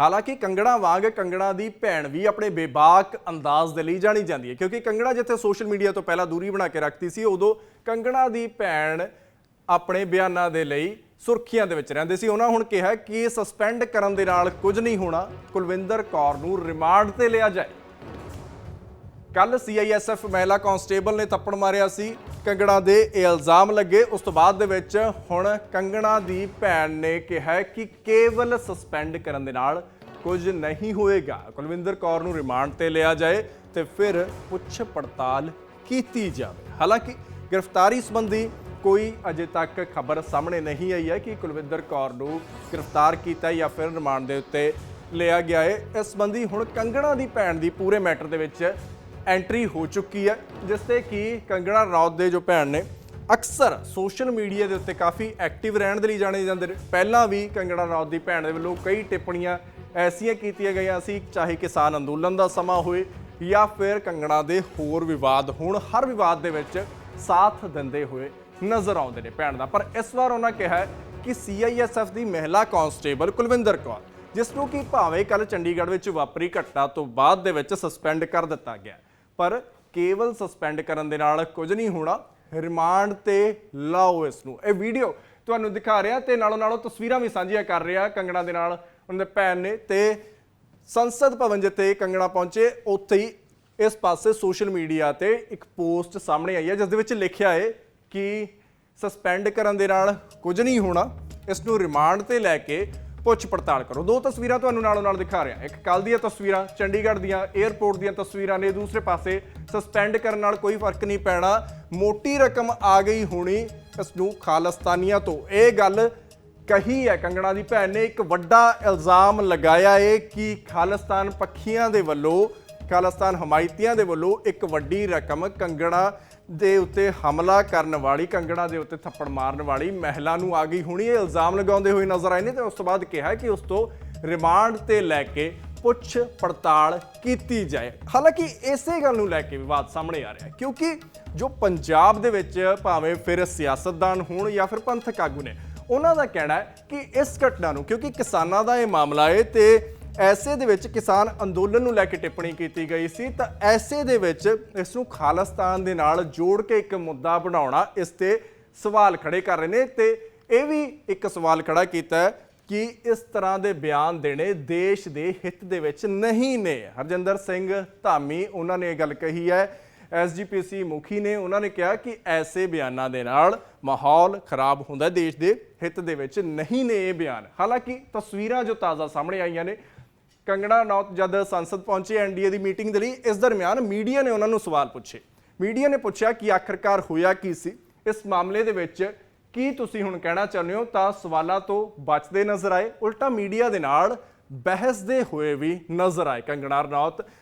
ਹਾਲਾਂਕਿ ਕੰਗਣਾ ਵਾਂਗ ਕੰਗਣਾ ਦੀ ਭੈਣ ਵੀ ਆਪਣੇ ਬੇਬਾਕ ਅੰਦਾਜ਼ ਦੇ ਲਈ ਜਾਣੀ ਜਾਂਦੀ ਹੈ, ਕਿਉਂਕਿ ਕੰਗਣਾ ਜਿੱਥੇ ਸੋਸ਼ਲ ਮੀਡੀਆ ਤੋਂ ਪਹਿਲਾਂ ਦੂਰੀ ਬਣਾ ਕੇ ਰੱਖਦੀ ਸੀ, ਉਦੋਂ ਕੰਗਣਾ ਦੀ ਭੈਣ ਆਪਣੇ ਬਿਆਨਾਂ ਦੇ ਲਈ ਸੁਰਖੀਆਂ ਦੇ ਵਿੱਚ ਰਹਿੰਦੇ ਸੀ। ਉਹਨਾਂ ਹੁਣ ਕਿਹਾ ਕਿ ਸਸਪੈਂਡ ਕਰਨ ਦੇ ਨਾਲ ਕੁਝ ਨਹੀਂ ਹੋਣਾ, ਕੁਲਵਿੰਦਰ ਕੌਰ ਨੂੰ ਰਿਮਾਂਡ ਤੇ ਲਿਆ ਜਾਏ। ਕੱਲ ਸੀਆਈਐਸਐਫ ਮਹਿਲਾ ਕਾਂਸਟੇਬਲ ਨੇ ਤੱਪੜ ਮਾਰਿਆ ਸੀ। ਕੰਗਣਾ ਦੇ ਇਹ ਇਲਜ਼ਾਮ ਲੱਗੇ। ਉਸ ਤੋਂ ਬਾਅਦ ਦੇ ਵਿੱਚ ਹੁਣ ਕੰਗਣਾ ਦੀ ਭੈਣ ਨੇ ਕਿਹਾ ਕਿ ਕੇਵਲ ਸਸਪੈਂਡ ਕਰਨ ਦੇ ਨਾਲ ਕੁਝ ਨਹੀਂ ਹੋਏਗਾ। ਕੁਲਵਿੰਦਰ ਕੌਰ ਨੂੰ ਰਿਮਾਂਡ ਤੇ ਲਿਆ ਜਾਏ ਤੇ ਫਿਰ ਪੁੱਛ ਪੜਤਾਲ ਕੀਤੀ ਜਾਵੇ। ਹਾਲਾਂਕਿ ਗ੍ਰਿਫਤਾਰੀ ਸੰਬੰਧੀ ਕੋਈ ਅਜੇ ਤੱਕ ਖਬਰ ਸਾਹਮਣੇ ਨਹੀਂ ਆਈ ਹੈ ਕਿ ਕੁਲਵਿੰਦਰ ਕੌਰ ਨੂੰ ਗ੍ਰਿਫਤਾਰ ਕੀਤਾ ਜਾਂ ਫਿਰ ਰਿਮਾਂਡ ਦੇ ਉੱਤੇ ਲਿਆ ਗਿਆ ਹੈ। ਇਸ ਸੰਬੰਧੀ ਹੁਣ ਕੰਗਣਾ ਦੀ ਭੈਣ ਦੀ ਪੂਰੇ ਮੈਟਰ ਦੇ ਵਿੱਚ ਐਂਟਰੀ ਹੋ ਚੁੱਕੀ ਹੈ, ਜਿਸ ਤੇ ਕਿ ਕੰਗਣਾ ਰਣੌਤ ਦੇ ਜੋ ਭੈਣ ਨੇ, ਅਕਸਰ ਸੋਸ਼ਲ ਮੀਡੀਆ ਦੇ ਉੱਤੇ ਕਾਫੀ ਐਕਟਿਵ ਰਹਿਣ ਦੇ ਲਈ ਜਾਣੇ ਜਾਂਦੇ ਨੇ। ਪਹਿਲਾਂ ਵੀ ਕੰਗਣਾ ਰਣੌਤ ਦੀ ਭੈਣ ਦੇ ਵੱਲੋਂ ਕਈ ਟਿੱਪਣੀਆਂ ਐਸੀਆਂ ਕੀਤੀਆਂ ਗਈਆਂ ਸੀ, ਚਾਹੇ ਕਿਸਾਨ ਅੰਦੋਲਨ ਦਾ ਸਮਾਂ ਹੋਏ ਜਾਂ ਫਿਰ ਕੰਗਣਾ ਦੇ ਹੋਰ ਵਿਵਾਦ ਹੋਣ, ਹਰ ਵਿਵਾਦ ਦੇ ਵਿੱਚ ਸਾਥ ਦਿੰਦੇ ਹੋਏ ਨਜ਼ਰ ਆਉਂਦੇ ਨੇ ਭੈਣ ਦਾ। ਪਰ ਇਸ ਵਾਰ ਉਹਨਾਂ ਕਿਹਾ ਹੈ ਕਿ ਸੀਆਈਐਸਐਫ ਦੀ ਮਹਿਲਾ ਕਾਂਸਟੇਬਲ ਕੁਲਵਿੰਦਰ ਕੌਰ, ਜਿਸ ਨੂੰ ਕਿ ਭਾਵੇਂ ਕੱਲ ਚੰਡੀਗੜ੍ਹ ਵਿੱਚ ਵਾਪਰੀ ਘਟਨਾ ਤੋਂ ਬਾਅਦ ਦੇ ਵਿੱਚ ਸਸਪੈਂਡ ਕਰ ਦਿੱਤਾ ਗਿਆ। ਪਰ ਕੇਵਲ ਸਸਪੈਂਡ ਕਰਨ ਦੇ ਨਾਲ ਕੁਝ ਨਹੀਂ ਹੋਣਾ। ਰਿਮਾਂਡ ਤੇ ਲਾਓ ਇਸ ਨੂੰ ਇਹ ਵੀਡੀਓ ਤੁਹਾਨੂੰ ਦਿਖਾ ਰਿਹਾ ਤੇ ਨਾਲੋਂ ਨਾਲੋਂ ਤਸਵੀਰਾਂ ਵੀ ਸਾਂਝੀਆਂ ਕਰ ਰਿਹਾ ਕੰਗਣਾ ਦੇ ਨਾਲ ਉਹਨਾਂ ਦੇ ਭੈਣ ਨੇ ਤੇ ਸੰਸਦ ਭਵਨ ਜਿੱਥੇ ਕੰਗਣਾ ਪਹੁੰਚੇ, ਉੱਥੇ ਹੀ ਇਸ ਪਾਸੇ ਸੋਸ਼ਲ ਮੀਡੀਆ ਤੇ ਇੱਕ ਪੋਸਟ ਸਾਹਮਣੇ ਆਈ ਹੈ, ਜਿਸ ਦੇ ਵਿੱਚ ਲਿਖਿਆ ਹੈ ਕਿ ਸਸਪੈਂਡ ਕਰਨ ਦੇ ਨਾਲ ਕੁਝ ਨਹੀਂ ਹੋਣਾ। ਇਸ ਨੂੰ ਰਿਮਾਂਡ ਤੇ ਲੈ ਕੇ ਪੁੱਛ ਪੜਤਾਲ ਕਰੋ। ਦੋ ਤਸਵੀਰਾਂ ਤੁਹਾਨੂੰ ਨਾਲੋਂ ਨਾਲ ਦਿਖਾ ਰਿਹਾ। ਇੱਕ ਕੱਲ ਦੀਆਂ ਤਸਵੀਰਾਂ, ਚੰਡੀਗੜ੍ਹ ਦੀਆਂ 에ਅਰਪੋਰਟ ਦੀਆਂ ਤਸਵੀਰਾਂ ਨੇ। ਦੂਸਰੇ ਪਾਸੇ ਸਸਪੈਂਡ ਕਰਨ ਨਾਲ ਕੋਈ ਫ਼ਰਕ ਨਹੀਂ ਪੈਣਾ। ਮੋਟੀ ਰਕਮ ਆ ਗਈ ਹੋਣੀ ਇਸ ਨੂੰ ਖਾਲਸਤਾਨੀਆਂ ਤੋਂ। ਇਹ ਗੱਲ ਕਹੀ ਹੈ ਕੰਗਣਾ ਦੀ ਭੈਣ ਨੇ। ਇੱਕ ਵੱਡਾ ਇਲਜ਼ਾਮ ਲਗਾਇਆ ਏ ਕਿ ਖਾਲਿਸਤਾਨ ਪੱਖੀਆਂ ਦੇ ਵੱਲੋਂ ਖਾਲਿਸਤਾਨ ਹਮਾਇਤੀਆਂ ਦੇ ਵੱਲੋਂ ਇੱਕ ਵੱਡੀ ਰਕਮ ਕੰਗਣਾ ਦੇ ਉੱਤੇ ਹਮਲਾ ਕਰਨ ਵਾਲੀ, ਕੰਗਣਾ ਦੇ ਉੱਤੇ ਥੱਪੜ ਮਾਰਨ ਵਾਲੀ ਮਹਿਲਾ ਨੂੰ ਆ ਗਈ ਹੋਣੀ। ਇਹ ਇਲਜ਼ਾਮ ਲਗਾਉਂਦੇ ਹੋਏ ਨਜ਼ਰ ਆਏ ਨੇ ਤੇ ਉਸ ਤੋਂ ਬਾਅਦ ਕਿਹਾ ਕਿ ਉਸ ਤੋਂ ਰਿਮਾਂਡ ਤੇ ਲੈ ਕੇ ਪੁੱਛ ਪੜਤਾਲ ਕੀਤੀ ਜਾਏ। ਹਾਲਾਂਕਿ ਇਸੇ ਗੱਲ ਨੂੰ ਲੈ ਕੇ ਵਿਵਾਦ ਸਾਹਮਣੇ ਆ ਰਿਹਾ ਹੈ, ਕਿਉਂਕਿ ਜੋ ਪੰਜਾਬ ਦੇ ਵਿੱਚ ਭਾਵੇਂ ਫਿਰ ਸਿਆਸਤਦਾਨ ਹੋਣ ਜਾਂ ਫਿਰ ਪੰਥਕ ਆਗੂ ਨੇ, ਉਹਨਾਂ ਦਾ ਕਹਿਣਾ ਹੈ ਕਿ ਇਸ ਘਟਨਾ ਨੂੰ, ਕਿਉਂਕਿ ਕਿਸਾਨਾਂ ਦਾ ਇਹ ਮਾਮਲਾ ਹੈ ਤੇ ਐਸੇ ਦੇ ਵਿੱਚ ਕਿਸਾਨ ਅੰਦੋਲਨ ਨੂੰ ਲੈ ਕੇ ਟਿੱਪਣੀ ਕੀਤੀ ਗਈ ਸੀ, ਤਾਂ ਐਸੇ ਦੇ ਵਿੱਚ ਇਸ ਨੂੰ ਖਾਲਿਸਤਾਨ ਦੇ ਨਾਲ ਜੋੜ ਕੇ ਇੱਕ ਮੁੱਦਾ ਬਣਾਉਣਾ ਇਸ ਤੇ ਸਵਾਲ ਖੜੇ ਕਰ ਰਹੇ ਨੇ, ਤੇ ਇਹ ਵੀ ਇੱਕ ਸਵਾਲ ਖੜਾ ਕੀਤਾ ਹੈ ਕਿ ਇਸ ਤਰ੍ਹਾਂ ਦੇ ਬਿਆਨ ਦੇਣੇ ਦੇਸ਼ ਦੇ ਹਿੱਤ ਦੇ ਵਿੱਚ ਨਹੀਂ ਨੇ। ਹਰਜਿੰਦਰ ਸਿੰਘ ਧਾਮੀ, ਉਹਨਾਂ ਨੇ ਇਹ ਗੱਲ ਕਹੀ ਹੈ ਐਸਜੀਪੀਸੀ ਮੁਖੀ ਨੇ ਉਹਨਾਂ ਨੇ ਕਿਹਾ ਕਿ ਐਸੇ ਬਿਆਨਾਂ ਦੇ ਨਾਲ ਮਾਹੌਲ ਖਰਾਬ ਹੁੰਦਾ ਦੇਸ਼ ਦੇ ਹਿੱਤ ਦੇ ਵਿੱਚ। ਨਹੀਂ ਨੇ ਇਹ ਬਿਆਨ। ਹਾਲਾਂਕਿ ਤਸਵੀਰਾਂ ਜੋ ਤਾਜ਼ਾ ਸਾਹਮਣੇ ਆਈਆਂ ਨੇ, ਕੰਗਣਾ ਨੌਤ ਜਦ ਸੰਸਦ ਪਹੁੰਚੇ ਐਨਡੀਏ ਦੀ ਮੀਟਿੰਗ ਦੇ ਲਈ, ਇਸ ਦਰਮਿਆਨ ਮੀਡੀਆ ਨੇ ਉਹਨਾਂ ਨੂੰ ਸਵਾਲ ਪੁੱਛੇ। ਮੀਡੀਆ ਨੇ ਪੁੱਛਿਆ ਕਿ ਆਖਰਕਾਰ ਹੋਇਆ ਕੀ ਸੀ? ਇਸ ਮਾਮਲੇ ਦੇ ਵਿੱਚ ਕੀ ਤੁਸੀਂ ਹੁਣ ਕਹਿਣਾ ਚਾਹੁੰਦੇ ਹੋ? ਤਾਂ ਸਵਾਲਾਂ ਤੋਂ ਬਚਦੇ ਨਜ਼ਰ ਆਏ। ਉਲਟਾ ਮੀਡੀਆ ਦੇ ਨਾਲ ਬਹਿਸਦੇ ਹੋਏ ਵੀ ਨਜ਼ਰ ਆਏ। ਕੰਗਣਾ ਰਣੌਤ